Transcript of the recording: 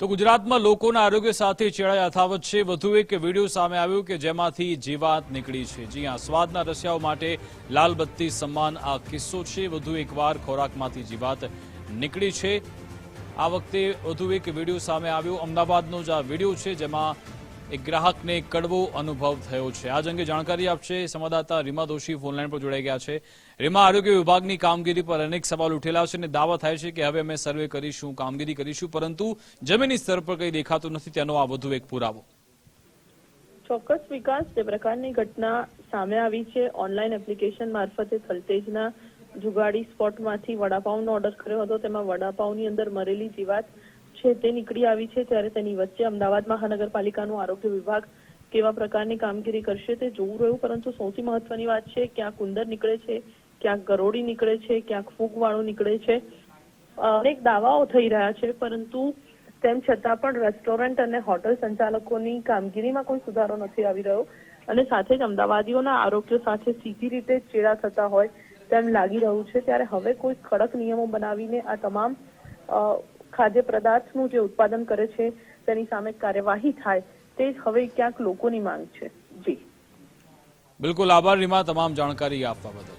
તો ગુજરાતમાં લોકોના આરોગ્ય સાથે ચેડા યથાવત છે. વધુ એક વીડિયો સામે આવ્યો કે જેમાંથી જીવાત નીકળી છે. જી હા, સ્વાદના રસિયાઓ માટે લાલ બત્તી સમાન આ કિસ્સો છે. વધુ એકવાર ખોરાકમાંથી જીવાત નીકળી છે. આ વખતે વધુ એક વીડિયો સામે આવ્યો. અમદાવાદનો જ આ વીડિયો છે, જેમાં એક ગ્રાહકને કડવો અનુભવ થયો છે. આજ અંગે જાણકારી આપશે સંવાદદાતા રીમા દોશી ફોનલાઈન પર જોડાઈ ગયા છે. રીમા, આરોગ્ય વિભાગની કામગીરી પર અનેક સવાલ ઉઠેલા છે અને દાવા થાય છે કે હવે અમે સર્વે કરીશું, કામગીરી કરીશું, પરંતુ જમીની સ્તર પર કંઈ દેખાતું નથી, તેનો આ વધુ એક પુરાવો. ચોક્કસ વિકાસ તે પ્રકારની ઘટના સામે આવી છે, ઓનલાઈન એપ્લિકેશન મારફતે થલતેજના જુગાડી સ્પોટમાંથી વડાપાઉનો ઓર્ડર કર્યો હતો. તેમાં વડાપાઉંની અંદર મરેલી જીવાત છે તે નીકળી આવી છે, ત્યારે તેની વચ્ચે અમદાવાદ મહાનગરપાલિકાનો આરોગ્ય વિભાગ કેવા પ્રકારની કામગીરી કરશે તે જોવું રહ્યું, પરંતુ સૌથી મહત્વની વાત છે ક્યાંક ઉંદર નીકળે છે ક્યાંક ગરોળી નીકળે છે ક્યાંક ફૂગવાળું નીકળે છે. અનેક દાવાઓ થઈ રહ્યા છે, પરંતુ તેમ છતાં પણ રેસ્ટોરન્ટ અને હોટલ સંચાલકોની કામગીરીમાં કોઈ સુધારો નથી આવી રહ્યો. અને સાથે જ અમદાવાદીઓના આરોગ્ય સાથે સીધી રીતે ચેડા થતા હોય તેમ લાગી રહ્યું છે. ત્યારે હવે કોઈ કડક નિયમો બનાવીને આ તમામ ખાદ્ય પદાર્થનું જે ઉત્પાદન કરે છે, તેની સામે કાર્યવાહી થાય, તે જ હવે ક્યાંક લોકોની માંગ છે. જી. બિલકુલ આભાર, રીમા, તમામ જાણકારી આપવા બદલ.